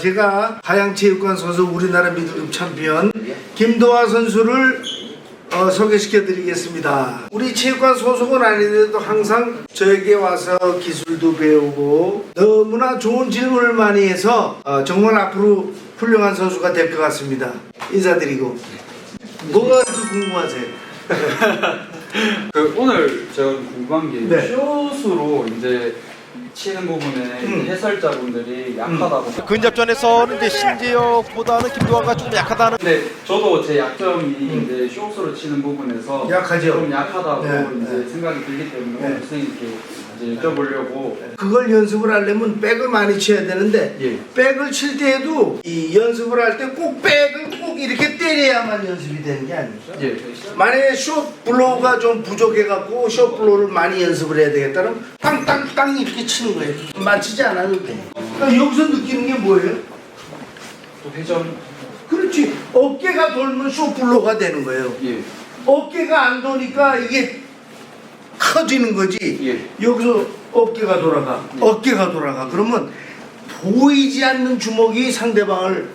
제가 가양체육관 소속 우리나라 미드급 챔피언 김도하 선수를 어, 소개시켜 드리겠습니다. 우리 체육관 소속은 아닌데도 항상 저에게 와서 기술도 배우고 너무나 좋은 질문을 많이 해서 어, 정말 앞으로 훌륭한 선수가 될 것 같습니다. 인사드리고 뭐가 더 궁금하세요? 그 오늘 제가 궁금한 게 네. 숏으로 이제 치는 부분에 음. 해설자분들이 약하다고. 근접전에서는 이제 신지혁보다는 김도환가 조금 약하다는 근데 저도 제 약점이 이제 숏으로 치는 부분에서 음. 약하죠. 좀 약하다고 네, 이제 네. 생각이 들기 때문에 네. 오늘 선생님께 이제 여쭤보려고. 그걸 연습을 하려면 백을 많이 쳐야 되는데 예. 백을 칠 때에도 이 연습을 할 때 꼭 백을 꼭 이렇게 때려야만 연습이 되는 게 아니죠. 예. 만약에 숏 블로우가 좀 부족해갖고 숏 블로우를 많이 연습을 해야 되겠다면 땅땅땅 이렇게 치는 거예요. 맞히지 않아도 돼. 그러니까 여기서 느끼는 게 뭐예요? 또 회전. 그렇지. 어깨가 돌면 숏 블로우가 되는 거예요. 예. 어깨가 안 도니까 이게 커지는 거지. 예. 여기서 어깨가 돌아가. 어깨가 돌아가. 그러면 보이지 않는 주먹이 상대방을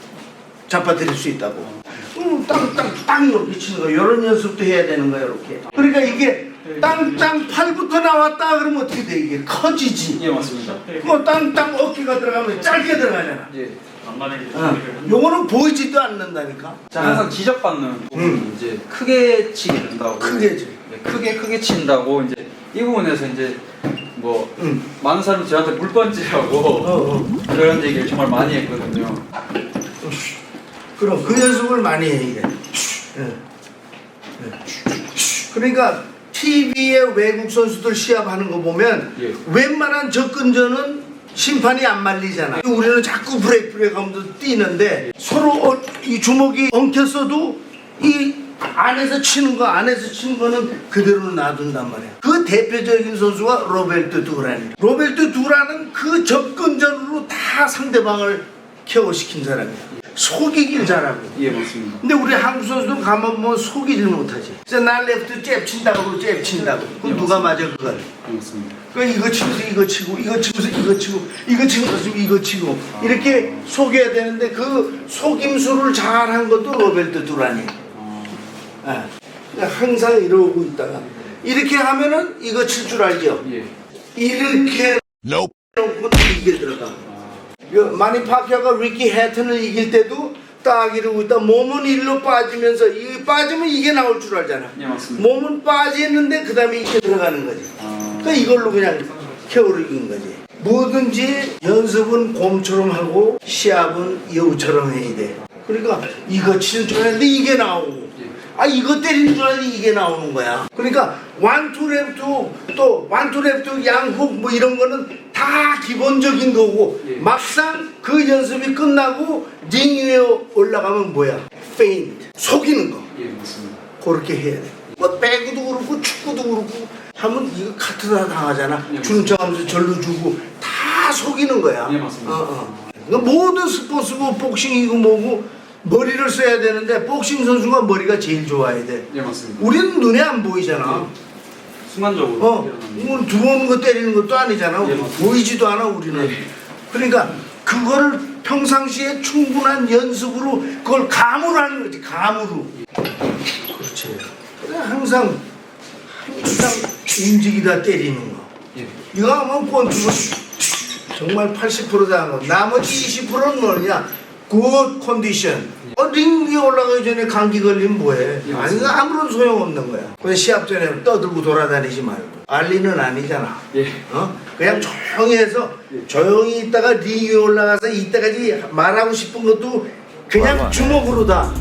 잡아들일 수 있다고. 음, 땅땅땅 이렇게 치는 거야. 이런 연습도 해야 되는 거야. 이렇게. 그러니까 이게 땅땅 팔부터 나왔다 그러면 어떻게 돼 이게 커지지. 예 맞습니다. 뭐 땅땅 어깨가 들어가면 짧게 들어가잖아. 예. 어. 요거는 보이지도 않는다니까. 자 항상 지적받는 부분은 이제 크게 치게 된다고. 크게 치. 네, 크게 크게 친다고 이제 이 부분에서 이제 뭐 응. 많은 사람이 저한테 물번지라고 어, 어. 그런 얘기를 정말 많이 했거든요. 그럼 그 연습을 많이 해 이게. 예. 예. 그러니까 TV에 외국 선수들 시합하는 거 보면 예. 웬만한 접근전은 심판이 안 말리잖아. 우리는 자꾸 브레이크 브레이크 하면서 뛰는데 서로 어, 이 주먹이 엉켰어도 이 안에서 치는 거 안에서 치는 거는 그대로 놔둔단 말이야. 그 대표적인 선수가 로벨트 두라니. 로벨트 두라는 그 접근전으로 다 상대방을 케어시킨 사람이야. 속이길 잘하고. 예 맞습니다. 근데 우리 한국 선수들 가만 보면 속이질 못하지. 그래서 날 레프트 잽 친다고 그러고 잽 친다고. 그럼 누가 맞아 그걸? 예 맞습니다. 그 이거 치면서 이거 치고 이거 치면서 이거 치고 이거 치면서 이거 치고 이렇게 속여야 되는데 그 속임수를 잘 한 것도 로벨트 두라니. 아, 예. 항상 이러고 있다가 이렇게 하면은 이거 칠 줄 알죠. 예. 이렇게 Nope. 놓고 이게 들어가. 아, 요 마니 파피아가 리키 해튼을 이길 때도 딱 이러고 있다. 몸은 일로 빠지면서 이 빠지면 이게 나올 줄 알잖아. 예. 몸은 빠지는데 그 다음에 이게 들어가는 거지. 아, 그러니까 이걸로 그냥 케어를 이긴 거지. 뭐든지 연습은 곰처럼 하고 시합은 여우처럼 해야 돼. 그러니까 이거 치는 줄 알았는데 이게 나오고 아 이거 때리는 줄 알았는데 이게 나오는 거야. 그러니까 완투 랩투 또 완투 랩투 양훅 뭐 이런 거는 다 기본적인 거고 예. 막상 그 연습이 끝나고 링 위에 올라가면 뭐야? 페인트 속이는 거. 예 맞습니다. 그렇게 해야 돼. 뭐 배구도 그렇고 축구도 그렇고 하면 이거 카트 다 당하잖아. 예, 주는 척하면서 절로 주고 다 속이는 거야. 예, 맞습니다. 어, 어. 그러니까 모든 스포츠고 복싱이고 뭐고 머리를 써야 되는데 복싱 선수가 머리가 제일 좋아야 돼. 예 맞습니다. 우리는 눈에 안 보이잖아. 순간적으로 어, 일어나는 뭐 들어오는 거 때리는 것도 아니잖아. 예, 맞습니다. 보이지도 않아 우리는. 예. 그러니까 그거를 평상시에 충분한 연습으로 그걸 감으로 하는 거지. 감으로. 그렇지. 그래 항상 항상 움직이다 때리는 거. 예. 이거 하면 본투가 정말 80%다 한 거. 나머지 20%는 뭐냐? 굿 컨디션. 어, 링 위에 올라가기 전에 감기 걸리면 뭐해? 예, 아니. 아무런 소용없는 거야. 그래서 시합 전에 떠들고 돌아다니지 말고. 알리는 아니잖아. 예. 어? 그냥 조용히 해서 조용히 있다가 링 위에 올라가서 이때까지 말하고 싶은 것도 그냥 주먹으로 다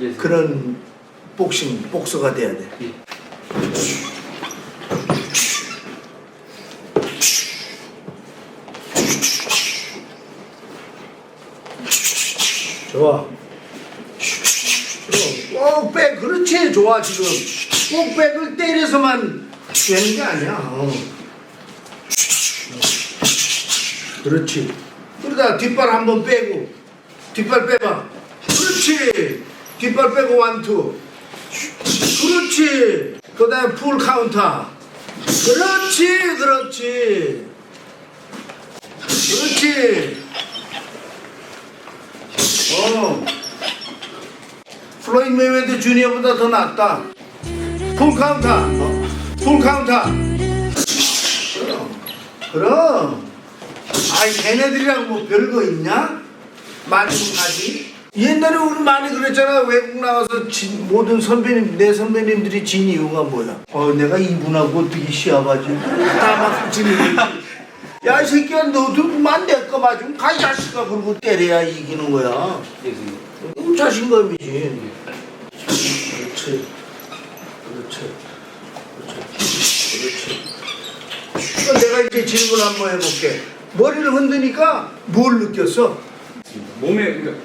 예. 그런 복싱, 복서가 돼야 돼. 예. 좋아. 꼭 백, 그렇지. 좋아, 지금. 꼭 백을 때려서만 되는 게 아니야. 어. 그렇지. 그러다 뒷발 한번 빼고, 뒷발 빼봐. 그렇지. 뒷발 빼고 완투. 그렇지. 그 다음에 풀 카운터. 그렇지, 그렇지. 그렇지. 메이웨더 주니어보다 더 낫다. 풀 카운터. 어, 풀 카운터. 그럼. 그럼. 아이 걔네들이랑 뭐 별거 있냐? 가지. 옛날에 우리 많이 그랬잖아. 외국 나가서 진, 모든 선배님, 내 선배님들이 진 이유가 뭐야? 어, 내가 이분하고 어떻게 시합하지? 다 맞고 지는 거지. 야, 이 새끼야, 너들만 내거 맞으면 가, 이 자식아. 그러고 때려야 이기는 거야. 예. 음, 자신감이지. 그렇지. 그렇지. 그렇지. 그렇지. 내가 이제 질문 한번 해볼게. 머리를 흔드니까 뭘 느꼈어? 몸에 그러니까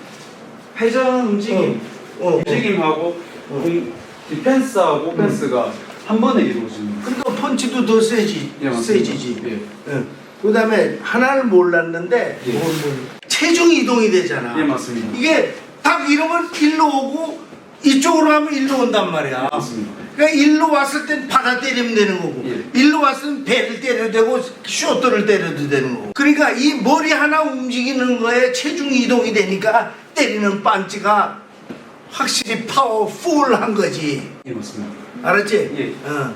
회전 움직임, 어, 어, 어. 움직임하고 공, 디펜스하고 오펜스가 한 번에 이루어집니다. 그러니까 펀치도 더 세지. 예, 맞습니다. 세지지. 예. 예. 그다음에 하나를 몰랐는데 예. 체중 이동이 되잖아. 예, 맞습니다. 이게 딱 이러면 일로 오고 이쪽으로 하면 일로 온단 말이야. 맞습니다. 그러니까 일로 왔을 땐 받아 때리면 되는 거고 예. 일로 왔으면 배를 때려도 되고 쇼트를 때려도 되는 거고 그러니까 이 머리 하나 움직이는 거에 체중 이동이 되니까 때리는 반지가 확실히 파워풀한 거지 예, 맞습니다. 알았지? 예. 어.